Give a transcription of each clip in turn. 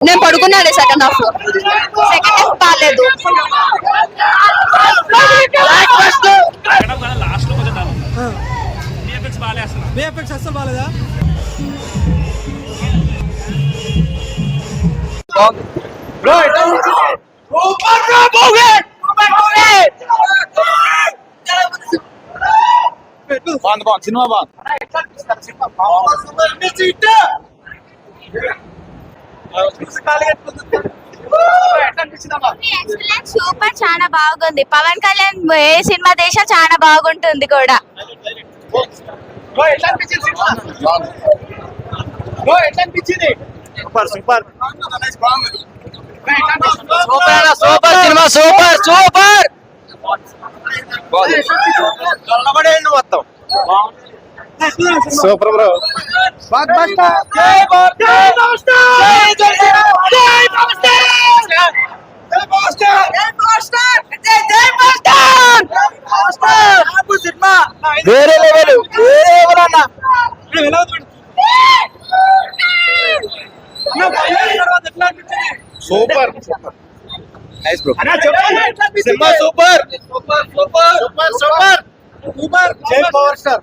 నేను పడుకున్నాను సెకండ్ హాఫ్లో. సెకండ్ హాఫ్ బాగాలేదు? మేడం కదా లాస్ట్లో కొంచెం డల్ విఎఫ్ఎక్స్ బాగాలే అసలు విఎఫ్ఎక్స్ అస్సలు బాగాలేదా బాగుంది బాగుంది సినిమా బాగుంది సూపర్ చాలా బాగుంది. పవన్ కళ్యాణ్ ఏ సినిమా దేశ చాలా బాగుంటుంది కూడా. Super super. Super super cinema super super. మొత్తం. Super bro. వేరే లెవెల్ వేరే లెవెల్ అన్న. Super. Nice bro cinema super. Super super. Super super. జై పవర్ స్టార్.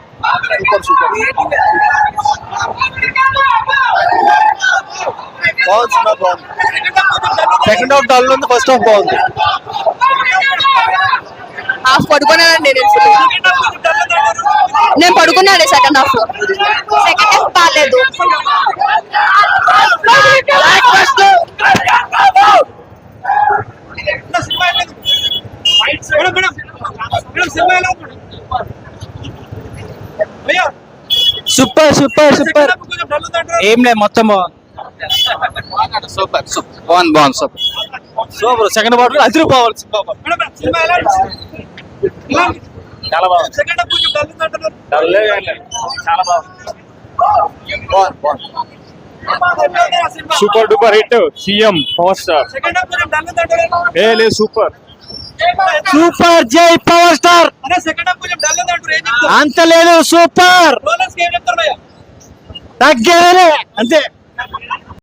సూపర్ సూపర్ బాగుంది. సినిమా బాగుంది సెకండ్ హాఫ్ డల్ ఉంది ఫస్ట్ హాఫ్ బాగుంది హాఫ్ పడుకున్నానండి నేను. నేను పడుకున్నాను సెకండ్ హాఫ్ సెకండ్ హాఫ్ బాగాలేదు సినిమా సూపర్ సూపర్ సూపర్. ఏం లేదు మొత్తం సూపర్ సూపర్. బాగుంది బాగుంది సూపర్. సూపర్ సెకండ్ పార్ట్ ఉంది ఎలా ఉంది? చాలా బాగుంది. చాలా బాగుంది. Super duper hit. CM power star. ఏ లేదు సూపర్. సూపర్ జై పవర్ స్టార్. అంత లేదు సూపర్. తగ్గేదే అంతే.